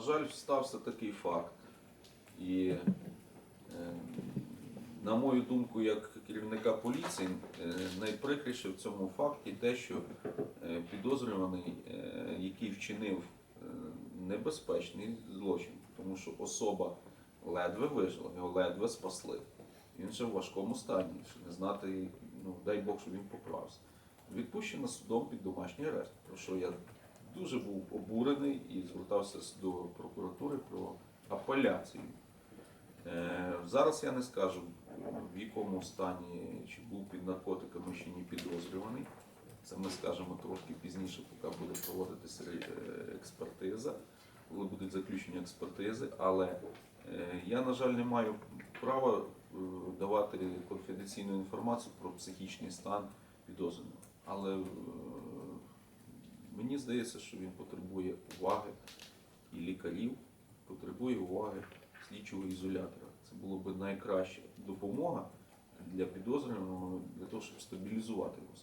На жаль, стався такий факт. І, е, на мою думку, як керівника поліції, е, найприкріше в цьому факті те, що е, підозрюваний, е, який вчинив небезпечний злочин, тому що особа ледве вижила, його ледве спасли. Він ще в важкому стані, що не знати, ну дай Бог, щоб він поправився. Відпущено судом під домашній арешт, про що я дуже був обурений і звертався до прокуратури про апеляцію. Е, зараз я не скажу, в якому стані чи був під наркотиками, чи ні підозрюваний. Це ми скажемо трошки пізніше, поки буде проводитися е, експертиза, коли будуть заключені експертизи. Але е, я, на жаль, не маю права давати конфіденційну інформацію про психічний стан підозрюваного. Але здається, що він потребує уваги і лікарів, потребує уваги слідчого ізолятора. Це було б найкраща допомога для підозрюваного для того, щоб стабілізувати його.